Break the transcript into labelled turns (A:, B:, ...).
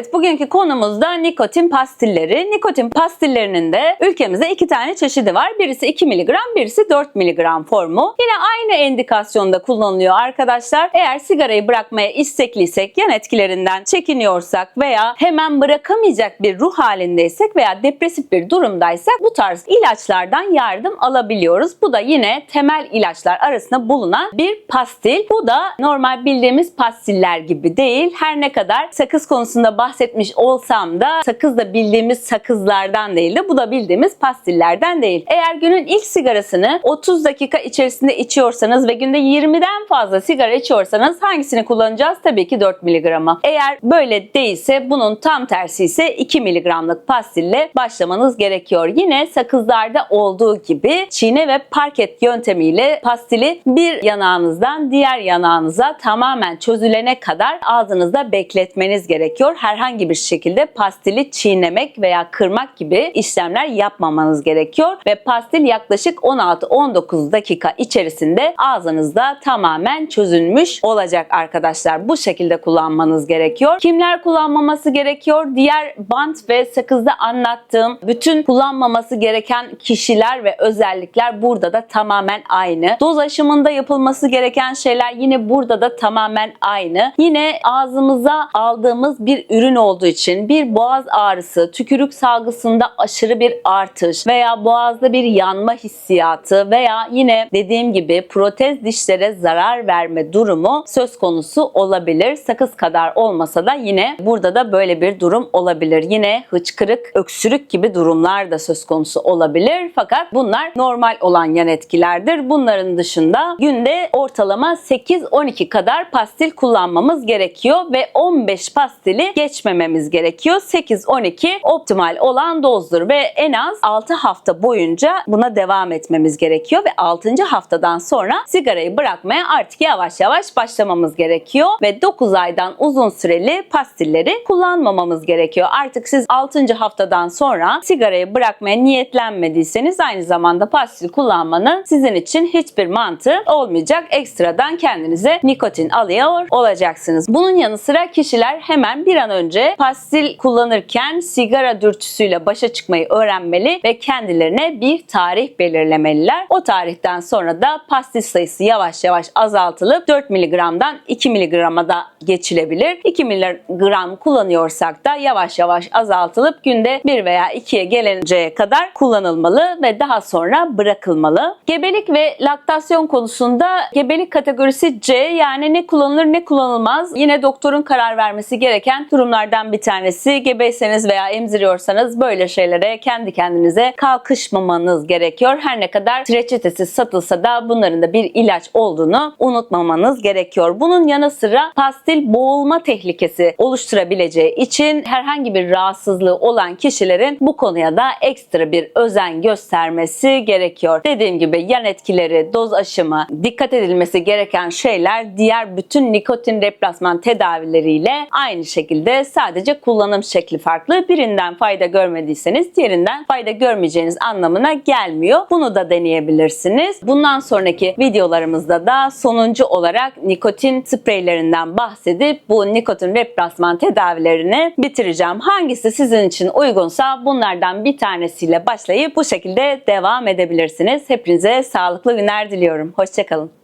A: Evet bugünkü konumuz da nikotin pastilleri. Nikotin pastillerinin de ülkemizde iki tane çeşidi var. Birisi 2 mg, birisi 4 mg formu. Yine aynı endikasyonda kullanılıyor arkadaşlar. Eğer sigarayı bırakmaya istekliysek, yan etkilerinden çekiniyorsak veya hemen bırakamayacak bir ruh halindeysek veya depresif bir durumdaysak bu tarz ilaçlardan yardım alabiliyoruz. Bu da yine temel ilaçlar arasında bulunan bir pastil. Bu da normal bildiğimiz pastiller gibi değil. Her ne kadar sakız konusunda bahsetmiş olsam da sakız da bildiğimiz sakızlardan değil de bu da bildiğimiz pastillerden değil. Eğer günün ilk sigarasını 30 dakika içerisinde içiyorsanız ve günde 20'den fazla sigara içiyorsanız hangisini kullanacağız? Tabii ki 4 mg'ı. Eğer böyle değilse bunun tam tersi ise 2 mg'lık pastille başlamanız gerekiyor. Yine sakızlarda olduğu gibi çiğne ve parket yöntemiyle pastili bir yanağınızdan diğer yanağınıza tamamen çözülene kadar ağzınızda bekletmeniz gerekiyor. Herhangi bir şekilde pastili çiğnemek veya kırmak gibi işlemler yapmamanız gerekiyor ve pastil yaklaşık 16-19 dakika içerisinde ağzınızda tamamen çözülmüş olacak arkadaşlar. Bu şekilde kullanmanız gerekiyor. Kimler kullanmaması gerekiyor? Diğer bant ve sakızda anlattığım bütün kullanmaması gereken kişiler ve özellikler burada da tamamen aynı. Doz aşımında yapılması gereken şeyler yine burada da tamamen aynı. Yine ağzımıza aldığımız bir ürün olduğu için bir boğaz ağrısı, tükürük salgısında aşırı bir artış veya boğazda bir yanma hissiyatı veya yine dediğim gibi protez dişlere zarar verme durumu söz konusu olabilir. Sakız kadar olmasa da yine burada da böyle bir durum olabilir. Yine hıçkırık, öksürük gibi durumlar da söz konusu olabilir. Fakat bunlar normal olan yan etkilerdir. Bunların dışında günde ortalama 8-12 kadar pastil kullanmamız gerekiyor ve 15 pastili geçmememiz gerekiyor. 8-12 optimal olan dozdur ve en az 6 hafta boyunca buna devam etmemiz gerekiyor ve 6. haftadan sonra sigarayı bırakmaya artık yavaş yavaş başlamamız gerekiyor ve 9 aydan uzun süreli pastilleri kullanmamamız gerekiyor. Artık siz 6. haftadan sonra sigarayı bırakmaya niyetlenmediyseniz aynı zamanda pastil kullanmanın sizin için hiçbir mantığı olmayacak. Ekstradan kendinize nikotin alıyor olacaksınız. Bunun yanı sıra kişiler hemen bir an önce pastil kullanırken sigara dürtüsüyle başa çıkmayı öğrenmeli ve kendilerine bir tarih belirlemeliler. O tarihten sonra da pastil sayısı yavaş yavaş azaltılıp 4 mg'dan 2 mg'a da geçilebilir. 2 mg kullanıyorsak da yavaş yavaş azaltılıp günde 1 veya 2'ye gelinceye kadar kullanılmalı ve daha sonra bırakılmalı. Gebelik ve laktasyon konusunda gebelik kategorisi C yani ne kullanılır ne kullanılmaz. Yine doktorun karar vermesi gereken durumlardan bir tanesi. Gebeyseniz veya emziriyorsanız böyle şeylere kendi kendinize kalkışmamanız gerekiyor. Her ne kadar reçetesi satılsa da bunların da bir ilaç olduğunu unutmamanız gerekiyor. Bunun yanı sıra pastil boğulma tehlikesi oluşturabileceği için herhangi bir rahatsızlığı olan kişilerin bu konuya da ekstra bir özen göstermesi gerekiyor. Dediğim gibi yan etkileri, doz aşımı, dikkat edilmesi gereken şeyler diğer bütün nikotin replasman tedavileriyle aynı şekilde sadece kullanım şekli farklı. Birinden fayda görmediyseniz diğerinden fayda görmeyeceğiniz anlamına gelmiyor. Bunu da deneyebilirsiniz. Bundan sonraki videolarımızda da sonuncu olarak nikotin spreylerinden bahsedip bu nikotin replasman tedavilerini bitireceğim. Hangisi sizin için uygunsa bunlardan bir tanesiyle başlayıp bu şekilde devam edebilirsiniz. Hepinize sağlıklı günler diliyorum. Hoşçakalın.